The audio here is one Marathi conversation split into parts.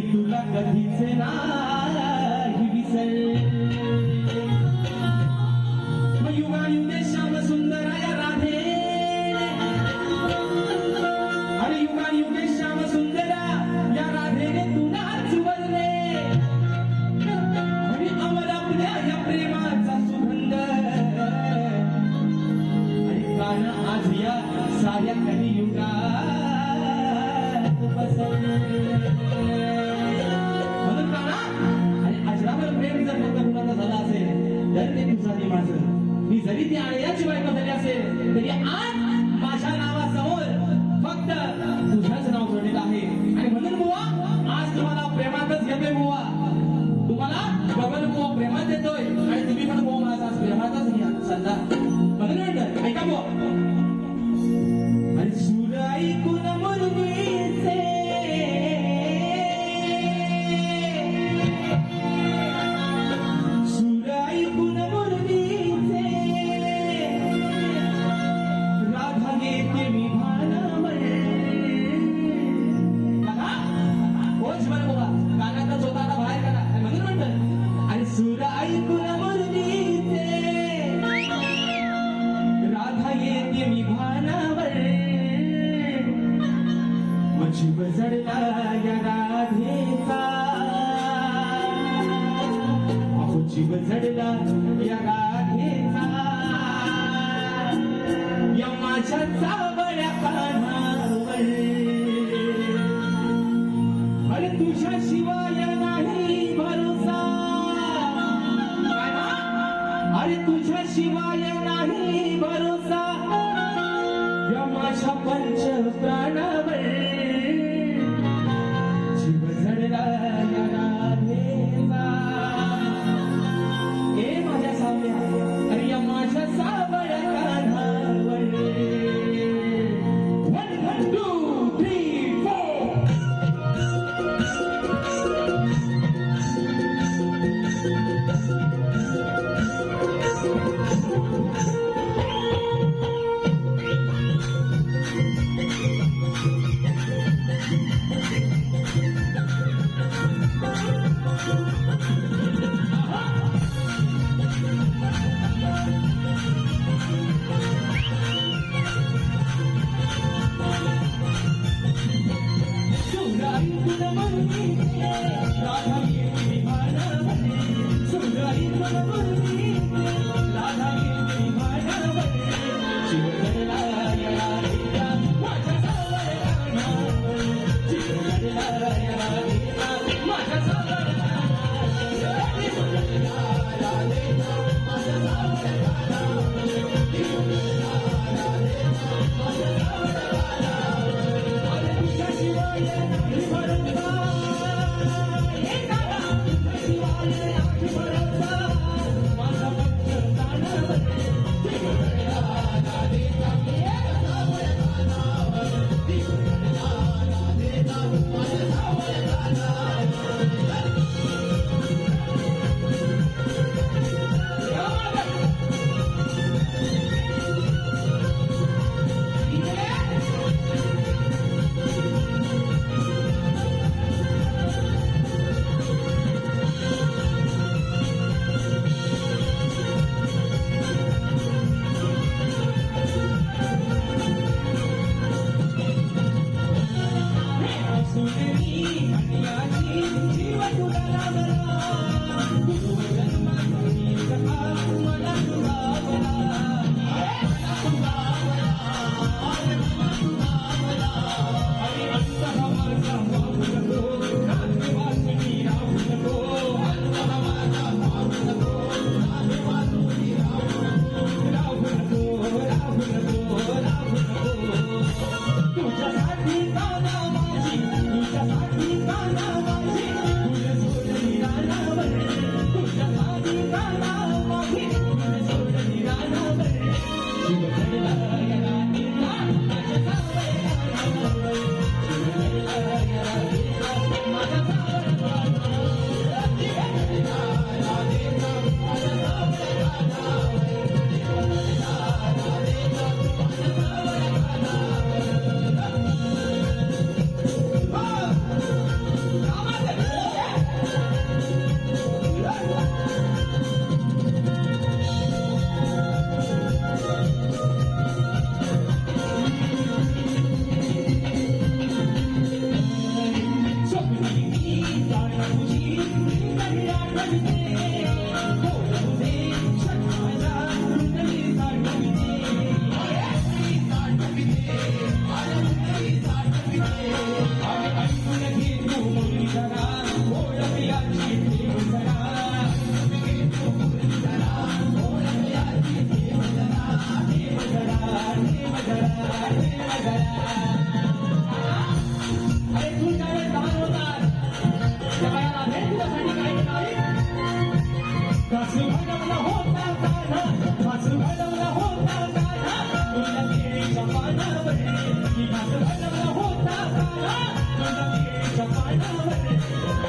मी तुला कधीच नाही विसर मयुगा युगे माझं. मी जरी ती आळ्याची बायको झाली असेल तरी आज अरे तुझ्या शिवाय नाही भरोसा. अरे तुझ्या शिवाय नाही भरोसा. या माझ्या पंच प्राण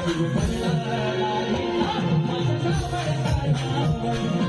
Thank you.